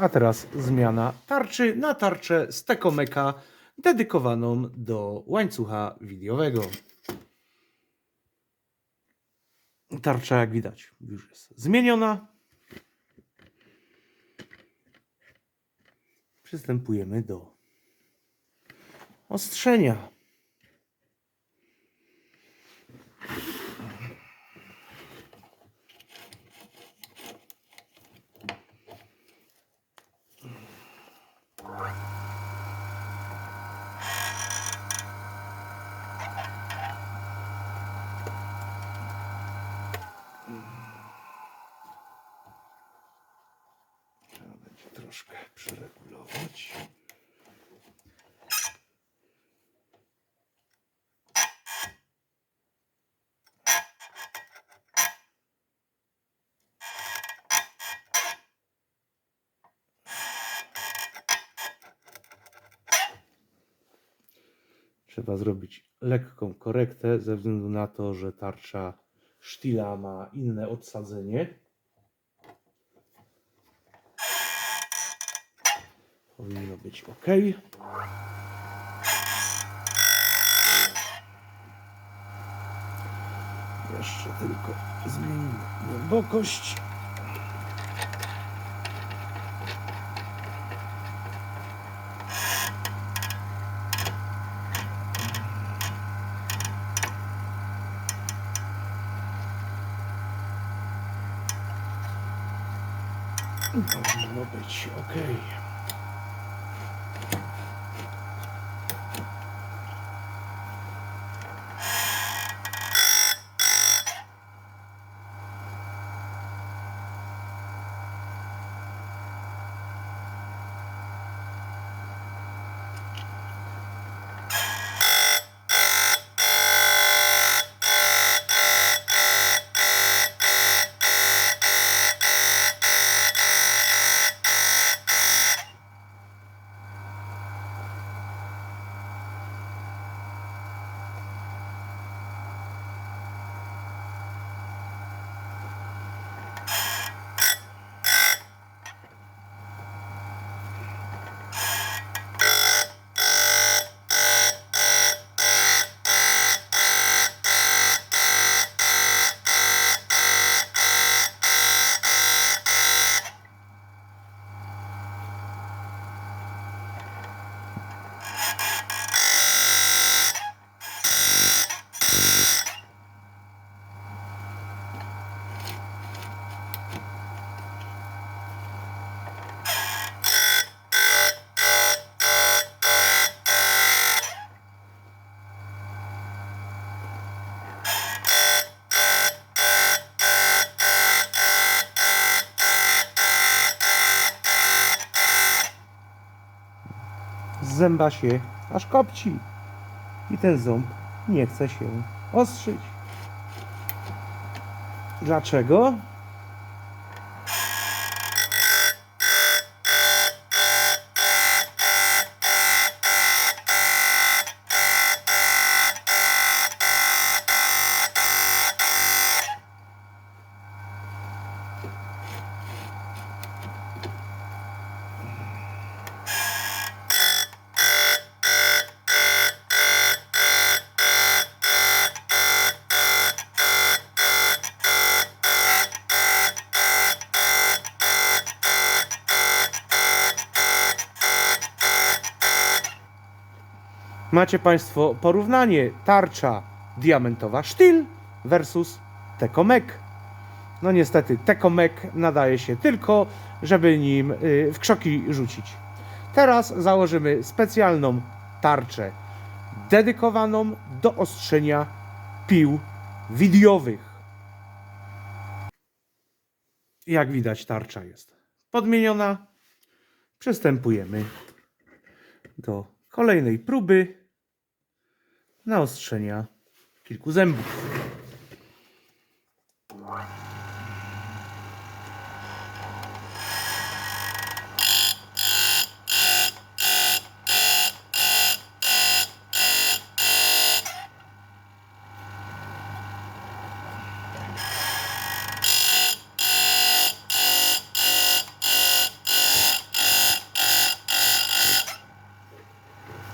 A teraz zmiana tarczy na tarczę z Tekomeka dedykowaną do łańcucha wideowego. Tarcza, jak widać, już jest zmieniona. Przystępujemy do ostrzenia. Trzeba będzie troszkę przeregulować. Trzeba zrobić lekką korektę ze względu na to, że tarcza sztila ma inne odsadzenie. Powinno być ok. Jeszcze tylko zmienimy głębokość. Powinno być ok. Zęba się aż kopci. I ten ząb nie chce się ostrzyć. Dlaczego? Macie Państwo porównanie tarcza diamentowa sztyl versus Tekomek. No niestety Tekomek nadaje się tylko, żeby nim y, w krzoki rzucić. Teraz założymy specjalną tarczę dedykowaną do ostrzenia pił widiowych. Jak widać tarcza jest podmieniona. Przystępujemy do kolejnej próby naostrzenia kilku zębów.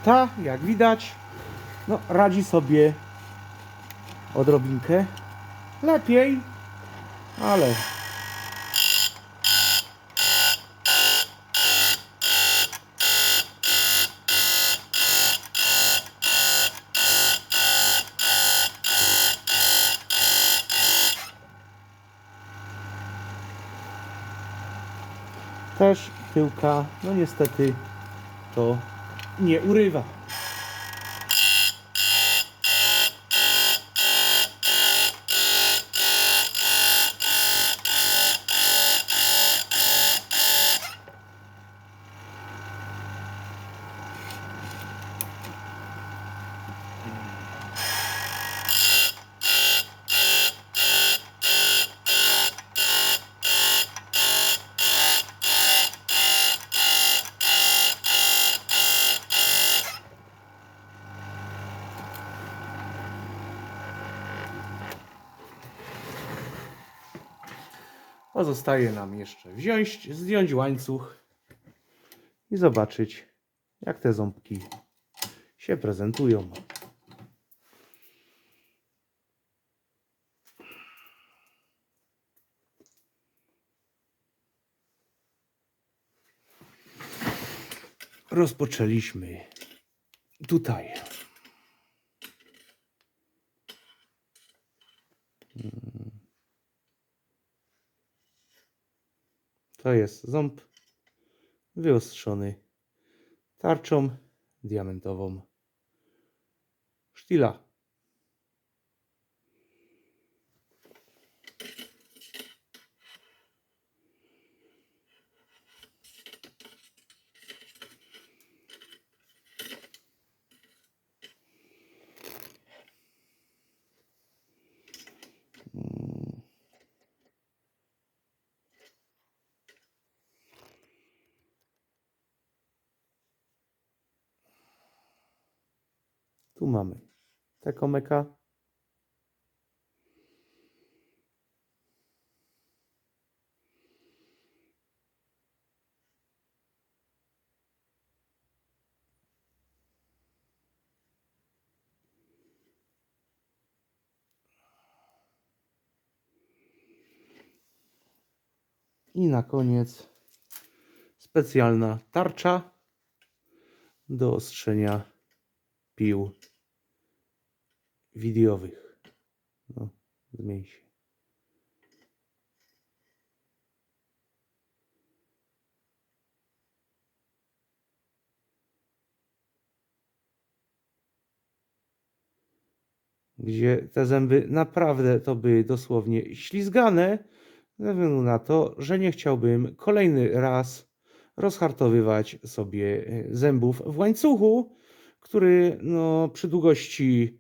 Ta, jak widać, no, radzi sobie odrobinkę lepiej, ale też tyłka, no niestety to nie urywa. Pozostaje nam jeszcze wziąć, zdjąć łańcuch i zobaczyć, jak te ząbki się prezentują. Rozpoczęliśmy tutaj. To jest ząb wyostrzony tarczą diamentową sztila. Tu mamy tekomeka. I na koniec specjalna tarcza do ostrzenia pił widiowych. No, zmień się. Gdzie te zęby naprawdę to były dosłownie ślizgane, ze względu na to, że nie chciałbym kolejny raz rozhartowywać sobie e, zębów w łańcuchu, który no, przy długości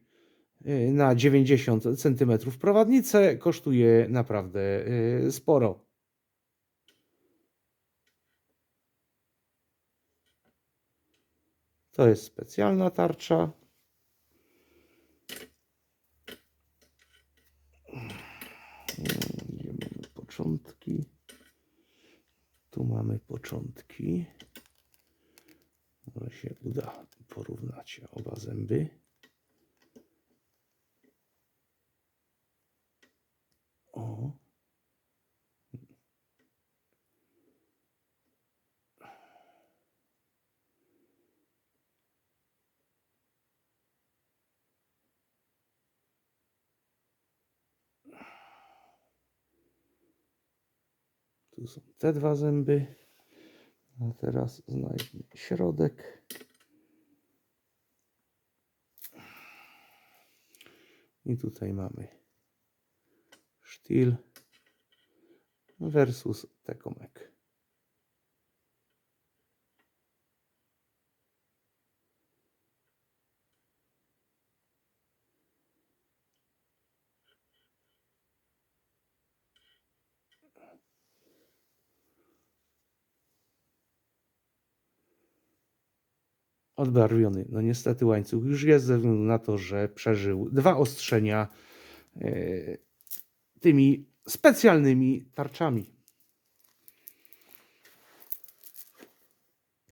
y, na 90 cm prowadnicę kosztuje naprawdę y, sporo. To jest specjalna tarcza. Gdzie mamy początki? Tu mamy początki. Może się uda porównać oba zęby. O. Tu są te dwa zęby. A teraz znajdźmy środek. I tutaj mamy sztil versus tekomek. Odbarwiony. No niestety łańcuch już jest ze względu na to, że przeżył dwa ostrzenia e, tymi specjalnymi tarczami.